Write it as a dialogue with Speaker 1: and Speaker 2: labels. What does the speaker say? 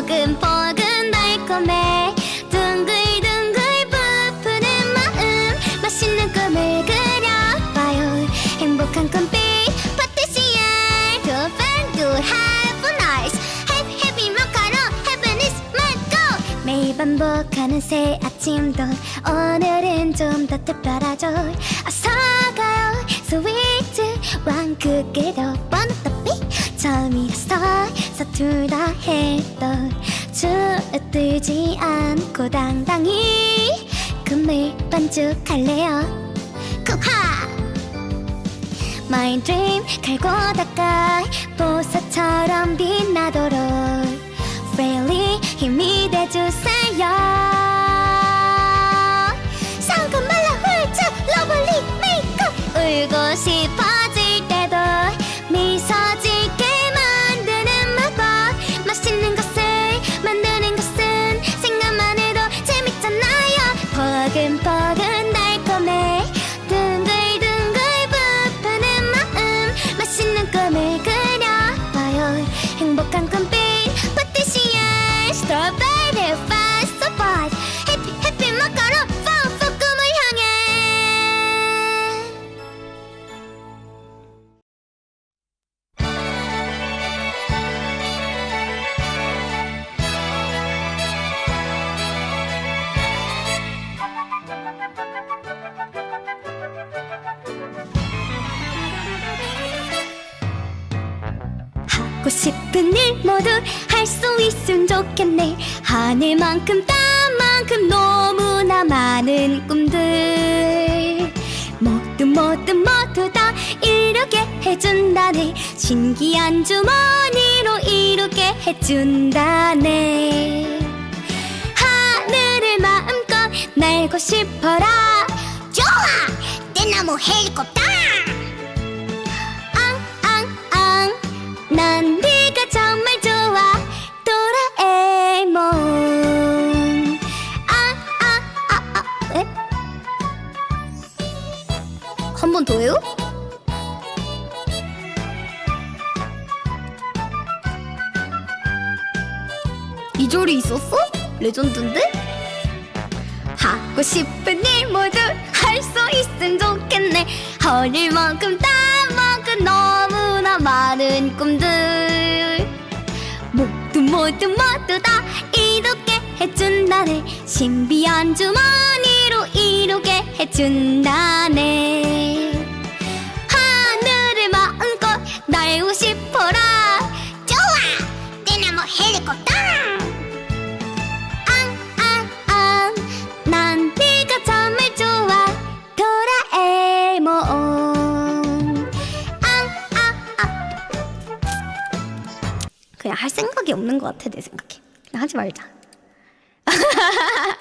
Speaker 1: 포근포근 달콤해. 둥글둥글 부푸는 마음. 맛있는 꿈을 그려봐요. 행복한 꿈빛 파티시에 두펜두 have a nice. Happy happy 마카롱 heaven is my goal 매일 반복하는 새 아침도 오늘은 좀 더 특별하죠. 어서 가요 스위트 왕크게도 번떡비 처음이라 서 서툴 다 해도 주들지 않고 당당히 꿈을 반죽할래요. 쿠하 My dream 갈고 닦아 보석처럼 빛나도록 Freely 힘이 돼주세요. 상큼 말라 훌쩍 러블리 메이크업 울고 싶어 포 하고 싶은 일 모두 할 수 있으면 좋겠네. 하늘만큼 땅만큼 너무나 많은 꿈들. 모두 모두 모두 다 이루게 해준다네. 신기한 주머니로 이루게 해준다네. 하늘을 마음껏 날고 싶어라. 좋아! 내 나무 헬리콥터 한 번 더요? 이 절이 있었어? 레전드인데? 하고 싶은 일 모두 할 수 있으면 좋겠네 하늘만큼 땅만큼 너무나 많은 꿈들 모두 모두 모두 다 이루게 해준다네 신비한 주머니로 이루게 해준다네. 하늘을 마음껏 날고 싶어라. 좋아! 내 나무 헬리콥터! 앙앙앙. 난 네가 정말 좋아. 도라에몽. 앙앙앙. 그냥 할 생각이 없는 것 같아 내 생각에. 하지 말자